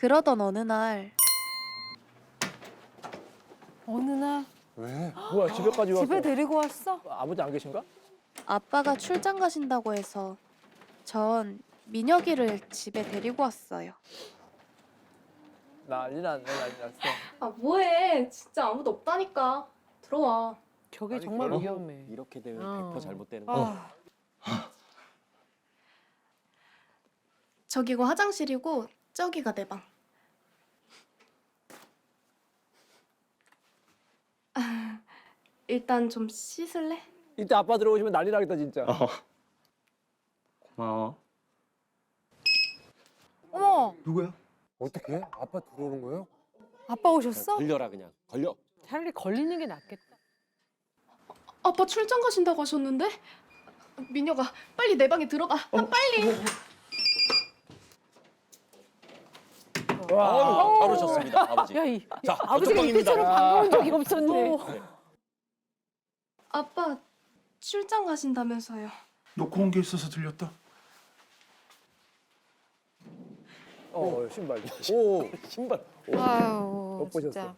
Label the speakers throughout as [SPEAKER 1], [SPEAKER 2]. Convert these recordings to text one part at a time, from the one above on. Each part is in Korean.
[SPEAKER 1] 그러던 어느 날
[SPEAKER 2] 어느 날
[SPEAKER 3] 왜?
[SPEAKER 4] 뭐야 집에까지 왔어?
[SPEAKER 2] 집에 데리고 왔어?
[SPEAKER 4] 아버지 안 계신가?
[SPEAKER 1] 아빠가 출장 가신다고 해서 전 민혁이를 집에 데리고 왔어요.
[SPEAKER 4] 난리 났네 난리 났어.
[SPEAKER 5] 아 뭐해 진짜 아무도 없다니까 들어와
[SPEAKER 2] 저게
[SPEAKER 3] 아니,
[SPEAKER 2] 정말 위험해.
[SPEAKER 6] 이렇게 되면
[SPEAKER 2] 어.
[SPEAKER 6] 100% 잘못되는 거야.
[SPEAKER 2] 아,
[SPEAKER 5] 저기고 화장실이고 저기가 내 방. 일단 좀 씻을래?
[SPEAKER 4] 이때 아빠 들어오시면 난리 나겠다 진짜.
[SPEAKER 6] 고마워.
[SPEAKER 2] 어머,
[SPEAKER 3] 누구야? 어떻게? 아빠 들어오는 거예요?
[SPEAKER 2] 아빠 오셨어?
[SPEAKER 6] 걸려라 그냥. 걸려.
[SPEAKER 2] 차라리 걸리는 게 낫겠다.
[SPEAKER 5] 아빠 출장 가신다고 하셨는데? 민혁아 빨리 내 방에 들어가 아, 빨리
[SPEAKER 4] 와.
[SPEAKER 6] 아유, 잘 오셨습니다, 아버지.
[SPEAKER 2] 야, 이
[SPEAKER 6] 자,
[SPEAKER 2] 아버지가
[SPEAKER 6] 저쪽 방입니다.
[SPEAKER 2] 이때처럼 반가운 적이 없었네.
[SPEAKER 5] 아빠 출장 가신다면서요
[SPEAKER 7] 놓고 온 게 있어서 들렸다.
[SPEAKER 4] 어 신발. 오.
[SPEAKER 6] 신발.
[SPEAKER 2] 아유,
[SPEAKER 4] 못 보셨어.
[SPEAKER 2] 진짜.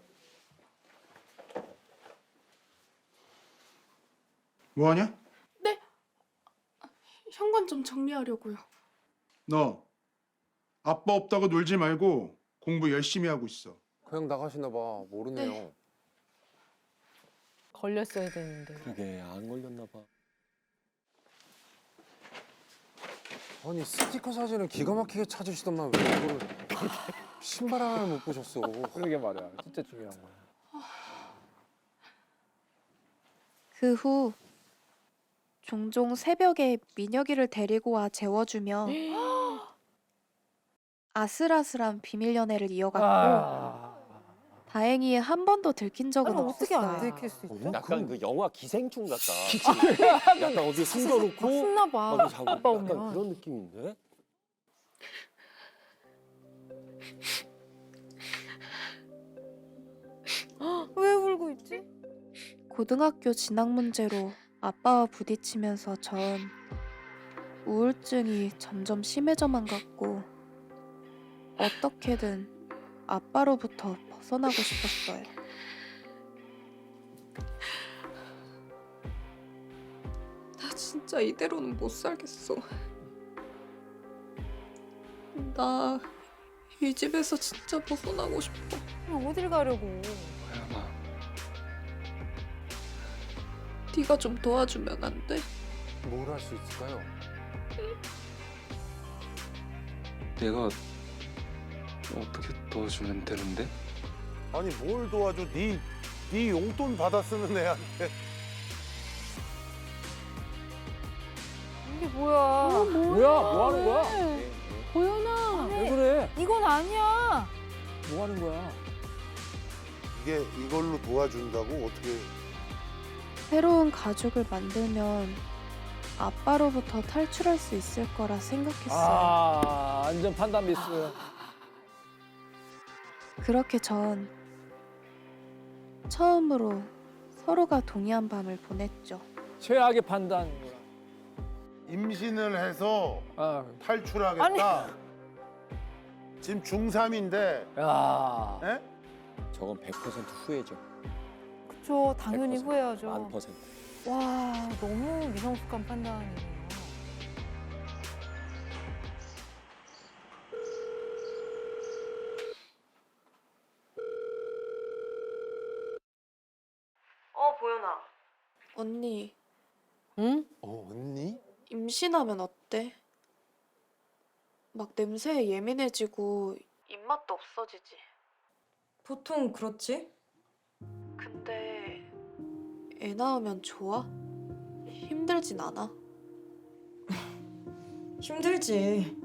[SPEAKER 7] 뭐 하냐?
[SPEAKER 5] 현관 좀 정리하려고요
[SPEAKER 7] 너 아빠 없다고 놀지 말고 공부 열심히 하고 있어.
[SPEAKER 3] 그냥 나가시나 봐. 모르네요.
[SPEAKER 5] 네.
[SPEAKER 2] 걸렸어야 되는데.
[SPEAKER 6] 그러게 안 걸렸나 봐.
[SPEAKER 3] 아니 스티커 사진을 기가 막히게 찾으시더만 왜 이거를 신발 하나를 못 보셨어.
[SPEAKER 4] 그러게 말이야. 진짜 중요한 거야.
[SPEAKER 1] 그 후 종종 새벽에 민혁이를 데리고 와 재워주며 아슬아슬한 비밀 연애를 이어갔고
[SPEAKER 4] 아.
[SPEAKER 1] 다행히 한 번도 들킨 적은
[SPEAKER 2] 아니, 어떻게 안
[SPEAKER 1] 없었어요.
[SPEAKER 2] 들킬 수 있죠?
[SPEAKER 3] 어?
[SPEAKER 6] 약간 그 영화 기생충 같다. 약간 어디 숨겨놓고
[SPEAKER 2] 신나 봐.
[SPEAKER 6] 자고
[SPEAKER 2] 아빠
[SPEAKER 6] 약간
[SPEAKER 2] 오면.
[SPEAKER 6] 그런 느낌인데?
[SPEAKER 2] 왜 울고 있지?
[SPEAKER 1] 고등학교 진학 문제로 아빠와 부딪히면서 전 우울증이 점점 심해져만 갔고 어떻게든 아빠로부터 벗어나고 싶었어요.
[SPEAKER 5] 나 진짜 이대로는 못 살겠어. 나 이 집에서 진짜 벗어나고 싶어.
[SPEAKER 2] 그럼 어딜 가려고?
[SPEAKER 5] 네가 좀 도와주면 안 돼?
[SPEAKER 3] 뭘 할 수 있을까요?
[SPEAKER 8] 내가 어떻게 도와주면 되는데?
[SPEAKER 9] 아니 뭘 도와줘? 네, 네 용돈 받아 쓰는 애한테.
[SPEAKER 2] 이게 뭐야?
[SPEAKER 4] 뭐야? 뭐 하는 거야?
[SPEAKER 2] 보현아,
[SPEAKER 4] 왜 그래?
[SPEAKER 2] 이건 아니야.
[SPEAKER 4] 뭐 하는 거야?
[SPEAKER 9] 이게 이걸로 도와준다고 어떻게?
[SPEAKER 1] 새로운 가족을 만들면 아빠로부터 탈출할 수 있을 거라 생각했어요.
[SPEAKER 4] 아 완전 판단 미스.
[SPEAKER 1] 그렇게 전 처음으로 서로가 동의한 밤을 보냈죠.
[SPEAKER 4] 최악의 판단.
[SPEAKER 9] 임신을 해서
[SPEAKER 4] 아.
[SPEAKER 9] 탈출하겠다. 지금 중3인데,
[SPEAKER 4] 야.
[SPEAKER 9] 에?
[SPEAKER 6] 저건 100% 후회죠.
[SPEAKER 2] 그쵸, 당연히
[SPEAKER 6] 100%.
[SPEAKER 2] 후회하죠.
[SPEAKER 6] 만 퍼센트.
[SPEAKER 2] 와, 너무 미성숙한 판단이네요.
[SPEAKER 5] 어 보현아. 언니
[SPEAKER 2] 응?
[SPEAKER 3] 어 언니?
[SPEAKER 5] 임신하면 어때? 막 냄새에 예민해지고 입맛도 없어지지.
[SPEAKER 10] 보통 그렇지?
[SPEAKER 5] 근데 애 낳으면 좋아? 힘들진 않아?
[SPEAKER 10] 힘들지.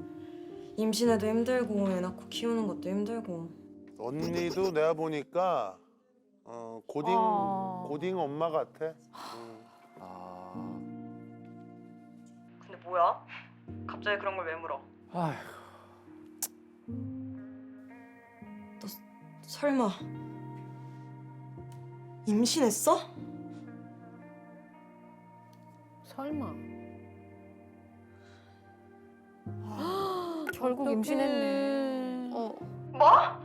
[SPEAKER 10] 임신해도 힘들고 애 낳고 키우는 것도 힘들고.
[SPEAKER 9] 언니도 내가 보니까 어, 고딩
[SPEAKER 2] 아.
[SPEAKER 9] 고딩 엄마 같아. 음.
[SPEAKER 3] 아
[SPEAKER 10] 근데 뭐야? 갑자기 그런 걸 왜 물어?
[SPEAKER 4] 아휴.
[SPEAKER 10] 설마 임신했어?
[SPEAKER 2] 설마. 결국 임신했네.
[SPEAKER 5] 어.
[SPEAKER 10] 뭐?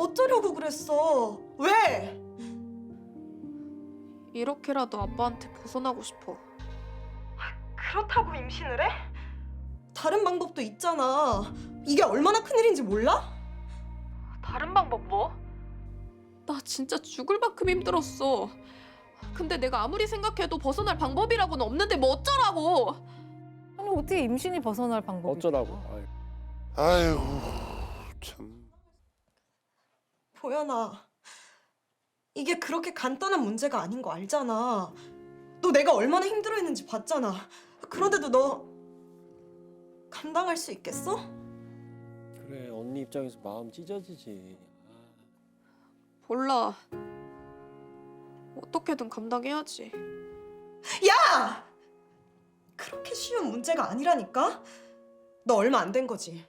[SPEAKER 10] 어쩌려고 그랬어? 왜?
[SPEAKER 1] 이렇게라도 아빠한테 벗어나고 싶어.
[SPEAKER 10] 그렇다고 임신을 해? 다른 방법도 있잖아. 이게 얼마나 큰일인지 몰라? 다른 방법 뭐?
[SPEAKER 5] 나 진짜 죽을 만큼 힘들었어. 근데 내가 아무리 생각해도 벗어날 방법이라고는 없는데 뭐 어쩌라고?
[SPEAKER 2] 아니 어떻게 임신이 벗어날 방법이
[SPEAKER 4] 어쩌라고.
[SPEAKER 9] 아이고 참.
[SPEAKER 10] 보현아, 이게 그렇게 간단한 문제가 아닌 거 알잖아. 너 내가 얼마나 힘들어했는지 봤잖아. 그런데도 너 감당할 수 있겠어?
[SPEAKER 6] 그래 언니 입장에서 마음 찢어지지.
[SPEAKER 1] 몰라. 어떻게든 감당해야지.
[SPEAKER 10] 야! 그렇게 쉬운 문제가 아니라니까? 너 얼마 안 된 거지?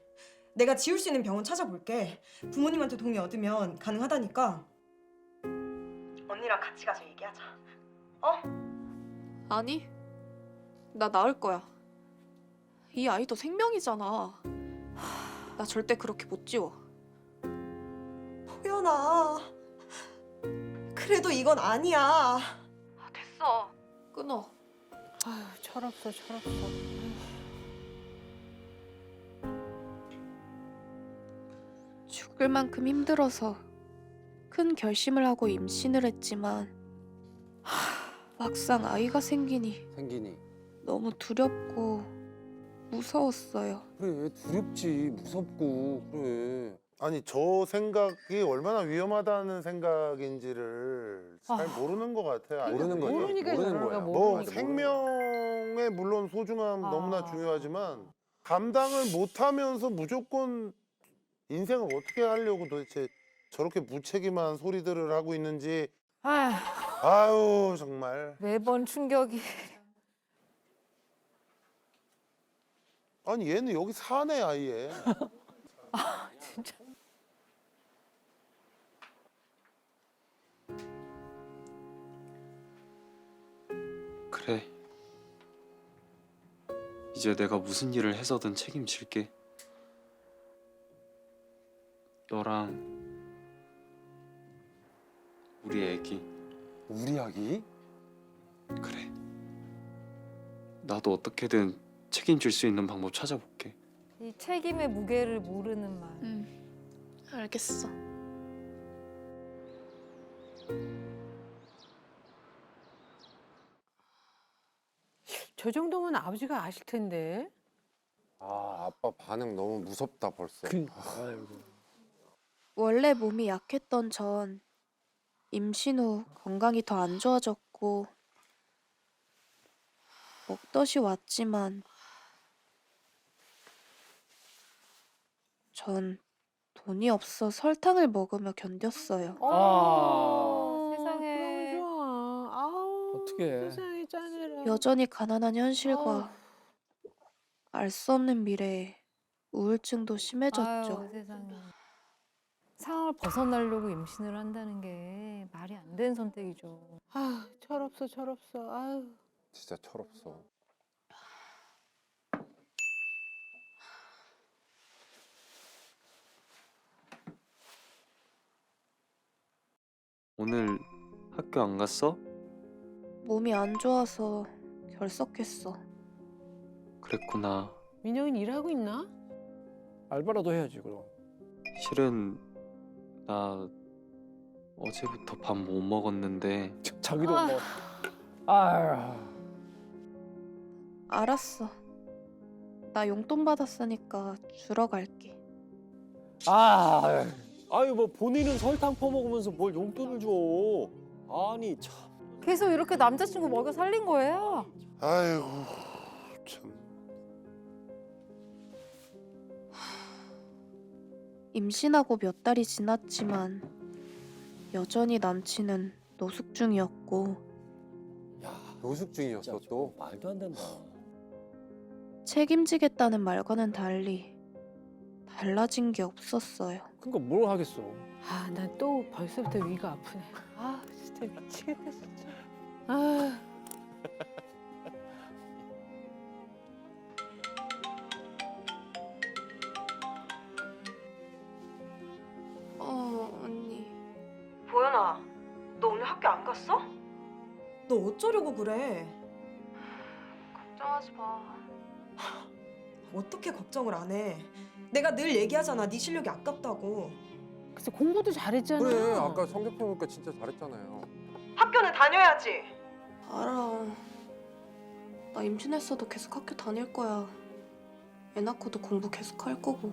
[SPEAKER 10] 내가 지울 수 있는 병원 찾아볼게. 부모님한테 동의 얻으면 가능하다니까. 언니랑 같이 가서 얘기하자.
[SPEAKER 1] 아니, 나 나을 거야. 이 아이도 생명이잖아. 나 절대 그렇게 못 지워.
[SPEAKER 10] 보현아. 그래도 이건 아니야.
[SPEAKER 1] 됐어. 끊어.
[SPEAKER 2] 아유 철없어 철없어.
[SPEAKER 1] 죽을 만큼 힘들어서 큰 결심을 하고 임신을 했지만 하, 막상 아이가 생기니
[SPEAKER 3] 생기니.
[SPEAKER 1] 너무 두렵고 무서웠어요.
[SPEAKER 3] 그래 두렵지 무섭고 그래.
[SPEAKER 9] 아니 저 생각이 얼마나 위험하다는 생각인지를 잘
[SPEAKER 2] 아.
[SPEAKER 9] 모르는 것 같아요.
[SPEAKER 3] 모르는 거죠.
[SPEAKER 2] 모르니까
[SPEAKER 3] 모르는 거야.
[SPEAKER 2] 거야.
[SPEAKER 9] 뭐
[SPEAKER 2] 모르니까.
[SPEAKER 9] 생명의 물론 소중함
[SPEAKER 2] 아.
[SPEAKER 9] 너무나 중요하지만 감당을 못하면서 무조건 인생을 어떻게 하려고 도대체 저렇게 무책임한 소리들을 하고 있는지
[SPEAKER 2] 아휴
[SPEAKER 9] 아유 정말
[SPEAKER 2] 매번 충격이.
[SPEAKER 9] 아니 얘는 여기 사네 아예
[SPEAKER 2] 진짜.
[SPEAKER 8] 그래. 이제 내가 무슨 일을 해서든 책임질게. 너랑 우리 애기.
[SPEAKER 3] 우리 아기?
[SPEAKER 8] 그래. 나도 어떻게든 책임질 수 있는 방법 찾아볼게.
[SPEAKER 2] 이 책임의 무게를 모르는 말.
[SPEAKER 1] 응, 알겠어.
[SPEAKER 2] 저 정도면 아버지가 아실 텐데.
[SPEAKER 3] 아 아빠 반응 너무 무섭다 벌써.
[SPEAKER 4] 그, 아이고.
[SPEAKER 1] 원래 몸이 약했던 전 임신 후 건강이 더 안 좋아졌고 먹덧이 왔지만 전 돈이 없어 설탕을 먹으며 견뎠어요.
[SPEAKER 4] 아.
[SPEAKER 2] 세상에. 너무 좋아. 아우.
[SPEAKER 4] 어떡해.
[SPEAKER 2] 세상에 짜내라.
[SPEAKER 1] 여전히 가난한 현실과. 알 수 없는 미래에 우울증도 심해졌죠.
[SPEAKER 2] 아유, 세상에. 상황을 벗어나려고 임신을 한다는 게 말이 안 되는 선택이죠. 아, 철없어, 철없어. 아유.
[SPEAKER 3] 진짜 철없어.
[SPEAKER 8] 오늘 학교 안 갔어?
[SPEAKER 1] 몸이 안 좋아서 결석했어.
[SPEAKER 8] 그랬구나.
[SPEAKER 2] 민영이는 일하고 있나?
[SPEAKER 4] 알바라도 해야지 그럼.
[SPEAKER 8] 실은 나 어제부터 밥 못 먹었는데
[SPEAKER 4] 자기도
[SPEAKER 2] 아.
[SPEAKER 4] 뭐. 아유.
[SPEAKER 1] 알았어. 나 용돈 받았으니까 주러 갈게.
[SPEAKER 4] 아.
[SPEAKER 6] 아유 뭐 본인은 설탕 퍼먹으면서 뭘 용돈을 줘. 아니 참.
[SPEAKER 2] 계속 이렇게 남자친구 먹여 살린 거예요.
[SPEAKER 9] 아이고 참
[SPEAKER 1] 임신하고 몇 달이 지났지만 여전히 남친은 노숙 중이었고
[SPEAKER 6] 야
[SPEAKER 3] 노숙 중이었어
[SPEAKER 6] 진짜
[SPEAKER 3] 또.
[SPEAKER 6] 말도 안 된다.
[SPEAKER 1] 책임지겠다는 말과는 달리 달라진 게 없었어요.
[SPEAKER 4] 그러니까 뭘 하겠어.
[SPEAKER 2] 아, 난 또 벌써부터 위가 아프네. 아, 진짜 미치겠다, 진짜. 아.
[SPEAKER 10] 어쩌려고 그래?
[SPEAKER 1] 걱정하지 마.
[SPEAKER 10] 어떻게 걱정을 안 해? 내가 늘 얘기하잖아. 네 실력이 아깝다고.
[SPEAKER 2] 그래서 공부도 잘했잖아.
[SPEAKER 3] 그래 아까 성적 보니까 진짜 잘했잖아요.
[SPEAKER 10] 학교는 다녀야지.
[SPEAKER 1] 알아. 나 임신했어도 계속 학교 다닐 거야. 애 낳고도 공부 계속 할 거고.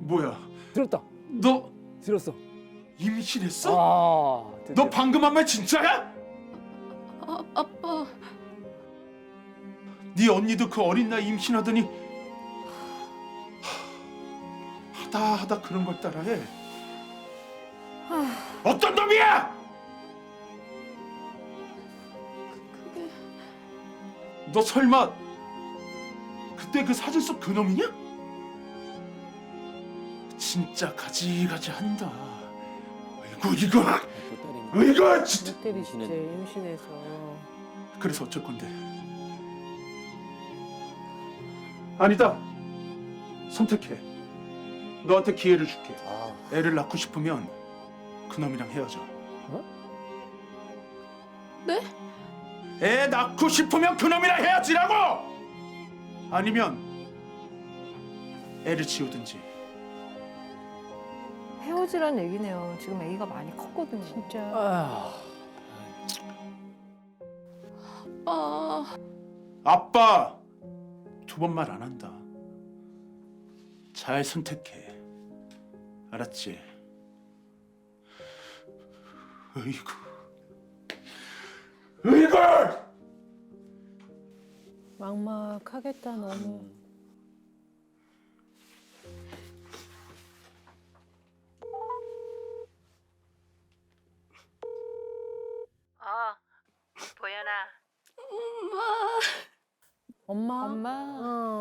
[SPEAKER 7] 뭐야?
[SPEAKER 4] 들었다.
[SPEAKER 7] 너
[SPEAKER 4] 들었어.
[SPEAKER 7] 임신했어?
[SPEAKER 4] 아.
[SPEAKER 7] 너 방금 한 말 진짜야?
[SPEAKER 5] 아, 아빠.
[SPEAKER 7] 네 언니도 그 어린 나이 임신하더니 하, 하다 하다 그런 걸 따라해. 어떤 놈이야?
[SPEAKER 5] 그게
[SPEAKER 7] 너 설마 그때 그 사진 속 그 놈이냐? 진짜 가지가지 한다. 아이고 이거,
[SPEAKER 4] 또 때리네.
[SPEAKER 7] 이거 진짜.
[SPEAKER 2] 못 때리시지 임신해서.
[SPEAKER 7] 그래서 어쩔 건데? 아니다. 선택해. 너한테 기회를 줄게.
[SPEAKER 3] 아
[SPEAKER 7] 애를 낳고 싶으면 그놈이랑 헤어져.
[SPEAKER 5] 네?
[SPEAKER 7] 애 낳고 싶으면 그놈이랑 헤어지라고! 아니면 애를 지우든지.
[SPEAKER 2] 헤어지란 얘기네요. 지금 애기가 많이 컸거든요. 진짜.
[SPEAKER 4] 아.
[SPEAKER 5] 아빠.
[SPEAKER 7] 아빠 두 번 말 안 한다. 잘 선택해. 알았지? 으이구. 으이구!
[SPEAKER 2] 막막하겠다 너무.
[SPEAKER 5] 엄마.
[SPEAKER 2] 엄마? 엄마.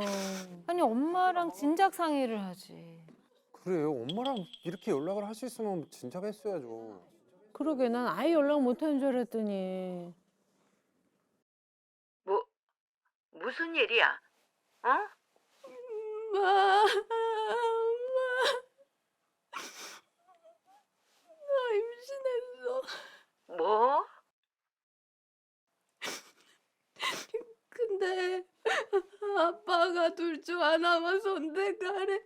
[SPEAKER 2] 아니 엄마랑 진작 상의를 하지.
[SPEAKER 3] 그래요 엄마랑 이렇게 연락을 할 수 있으면 진작 했어야죠.
[SPEAKER 2] 그러게 난 아예 연락 못 하는 줄 알았더니.
[SPEAKER 11] 뭐 무슨 일이야? 어?
[SPEAKER 5] 엄마. 엄마. 나 임신했어.
[SPEAKER 11] 뭐?
[SPEAKER 5] 근데 아빠가 둘 중 하나만 선택하래.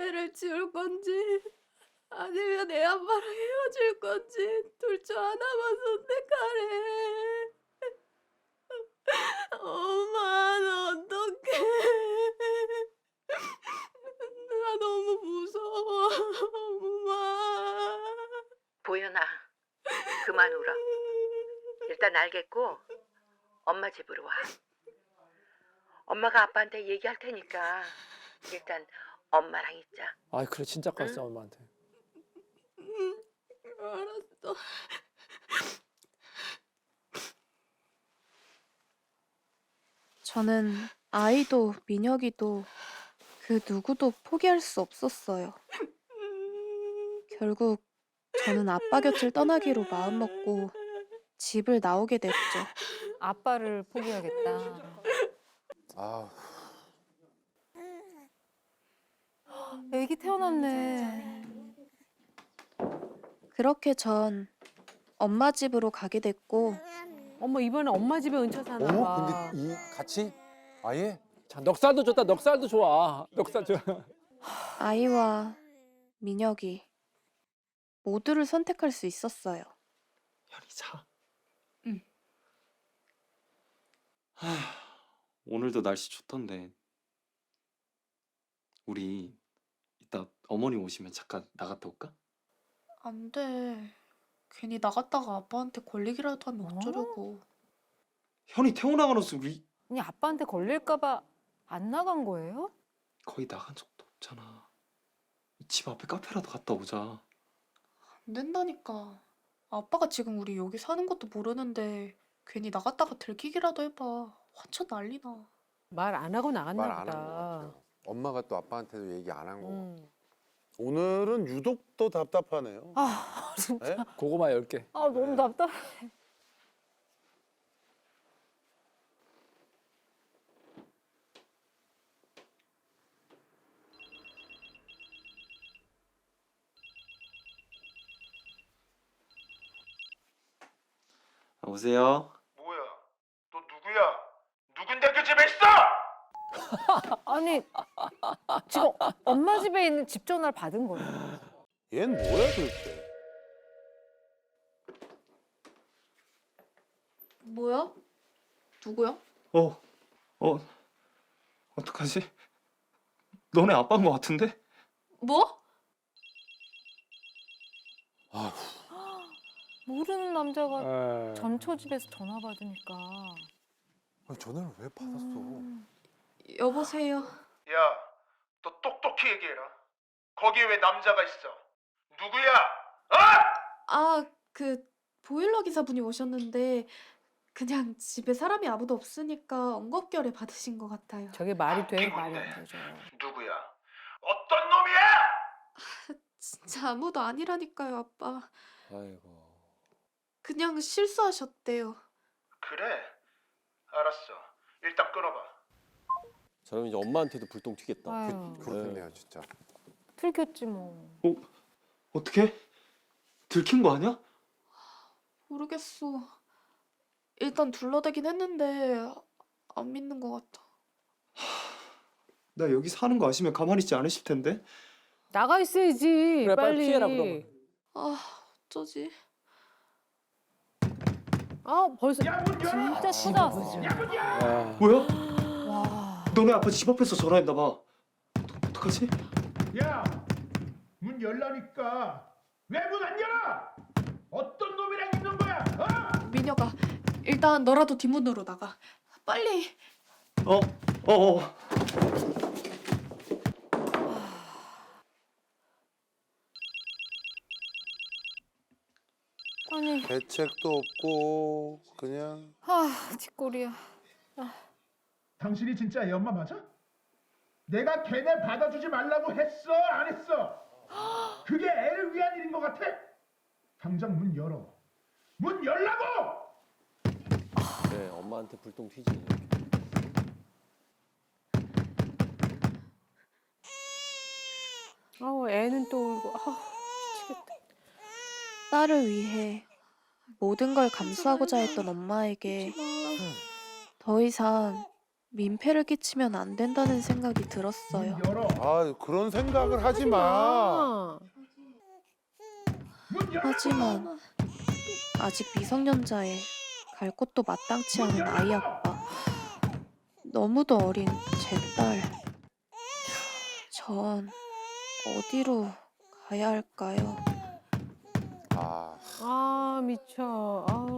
[SPEAKER 5] 애를 지울 건지 아니면 애 아빠랑 헤어질 건지 둘 중 하나만 선택하래. 엄마 나 어떡해. 나 너무 무서워. 엄마.
[SPEAKER 11] 보현아, 그만 울어. 일단 알겠고 엄마 집으로 와. 엄마가 아빠한테 얘기할 테니까 일단 엄마랑 있자.
[SPEAKER 4] 아 그래 진짜 갔어 엄마한테.
[SPEAKER 5] 알았어.
[SPEAKER 1] 저는 아이도 민혁이도 그 누구도 포기할 수 없었어요. 결국 저는 아빠 곁을 떠나기로 마음먹고 집을 나오게 됐죠.
[SPEAKER 2] 아빠를 포기하겠다.
[SPEAKER 3] 아
[SPEAKER 2] 애기 태어났네.
[SPEAKER 1] 그렇게 전 엄마 집으로 가게 됐고
[SPEAKER 2] 어머 이번에 엄마 집에 얹혀 사나 봐.
[SPEAKER 3] 어머 근데 이 같이 아예
[SPEAKER 4] 자 넉살도 좋다. 넉살도 좋아. 넉살 좋아.
[SPEAKER 1] 아이와 민혁이 모두를 선택할 수 있었어요.
[SPEAKER 8] 현이 자.
[SPEAKER 1] 응.
[SPEAKER 8] 하, 오늘도 날씨 좋던데. 우리 이따 어머니 오시면 잠깐 나갔다 올까?
[SPEAKER 1] 안 돼. 괜히 나갔다가 아빠한테 걸리기라도 하면 어쩌려고.
[SPEAKER 8] 현이 태어나가면서 우리
[SPEAKER 2] 아니 아빠한테 걸릴까봐 안 나간 거예요?
[SPEAKER 8] 거의 나간 적도 없잖아. 집 앞에 카페라도 갔다 오자.
[SPEAKER 1] 안 된다니까. 아빠가 지금 우리 여기 사는 것도 모르는데 괜히 나갔다가 들키기라도 해봐. 완전 난리나.
[SPEAKER 2] 말 안 하고 나갔나
[SPEAKER 3] 안
[SPEAKER 2] 보다.
[SPEAKER 3] 엄마가 또 아빠한테도 얘기 안 한 거.
[SPEAKER 2] 음.
[SPEAKER 9] 오늘은 유독 더 답답하네요.
[SPEAKER 2] 아 진짜.
[SPEAKER 9] 네?
[SPEAKER 4] 고구마 10개.
[SPEAKER 2] 아 너무 네. 답답해.
[SPEAKER 8] 여보세요?
[SPEAKER 2] 아니 지금 엄마 집에 있는 집 전화를 받은 거예요.
[SPEAKER 9] 얜 뭐야 도대체?
[SPEAKER 5] 뭐야? 누구야?
[SPEAKER 8] 어, 어, 어떡하지? 너네 아빠인 것 같은데?
[SPEAKER 5] 뭐?
[SPEAKER 3] 아휴,
[SPEAKER 2] 모르는 남자가
[SPEAKER 4] 에.
[SPEAKER 2] 전처 집에서 전화 받으니까.
[SPEAKER 3] 아니, 전화를 왜 받았어?
[SPEAKER 2] 음.
[SPEAKER 5] 여보세요.
[SPEAKER 7] 야, 너 똑똑히 얘기해라. 거기에 왜 남자가 있어? 누구야? 어?
[SPEAKER 5] 아, 그 보일러 기사분이 오셨는데 그냥 집에 사람이 아무도 없으니까 엉겁결에 받으신 것 같아요.
[SPEAKER 2] 저게 말이 돼? 말이 안 되죠.
[SPEAKER 7] 누구야? 어떤 놈이야?
[SPEAKER 5] 진짜 아무도 아니라니까요, 아빠.
[SPEAKER 3] 아이고.
[SPEAKER 5] 그냥 실수하셨대요.
[SPEAKER 7] 그래. 알았어. 일단 끊어봐.
[SPEAKER 6] 저러면 이제 엄마한테도 불똥 튀겠다.
[SPEAKER 2] 아유,
[SPEAKER 3] 그렇겠네요, 진짜.
[SPEAKER 2] 들켰지 뭐.
[SPEAKER 8] 어떻게? 들킨 거 아니야?
[SPEAKER 5] 모르겠어. 일단 둘러대긴 했는데 안 믿는 것 같아.
[SPEAKER 8] 나 여기 사는 거 아시면 가만히 있지 않으실 텐데.
[SPEAKER 2] 나가 있어야지.
[SPEAKER 4] 그래, 빨리
[SPEAKER 2] 빨리.
[SPEAKER 4] 피해라, 그러면.
[SPEAKER 5] 아, 어쩌지?
[SPEAKER 2] 아 벌써 진짜 찾아왔어.
[SPEAKER 4] 아,
[SPEAKER 8] 뭐야?
[SPEAKER 2] 와.
[SPEAKER 8] 너네 아빠 집 앞에서 전화했나 봐. 어떡하지?
[SPEAKER 7] 야, 문 열라니까 왜 문 안 열어? 어떤 놈이랑 있는 거야? 어?
[SPEAKER 5] 미녀가 일단 너라도 뒷문으로 나가. 빨리.
[SPEAKER 8] 어, 어, 어.
[SPEAKER 2] 아니.
[SPEAKER 9] 대책도 없고 그냥
[SPEAKER 2] 아 뒷골이야.
[SPEAKER 7] 당신이 진짜 애 엄마 맞아? 내가 걔네 받아주지 말라고 했어, 안 했어? 그게 애를 위한 일인 것 같아? 당장 문 열어. 문 열라고!
[SPEAKER 6] 네, 엄마한테 불똥 튀지.
[SPEAKER 2] 아우 애는 또 울고. 아 미치겠다.
[SPEAKER 1] 딸을 위해 모든 걸 감수하고자 했던 엄마에게 더 이상 민폐를 끼치면 안 된다는 생각이 들었어요.
[SPEAKER 7] 열어.
[SPEAKER 9] 아 그런 생각을 하지 마.
[SPEAKER 2] 아.
[SPEAKER 7] 문 열어.
[SPEAKER 1] 하지만 아직 미성년자에 갈 곳도 마땅치 않은 아이 아빠. 너무도 어린 제 딸. 전 어디로 가야 할까요?
[SPEAKER 9] 아
[SPEAKER 2] 아 미쳐. 아.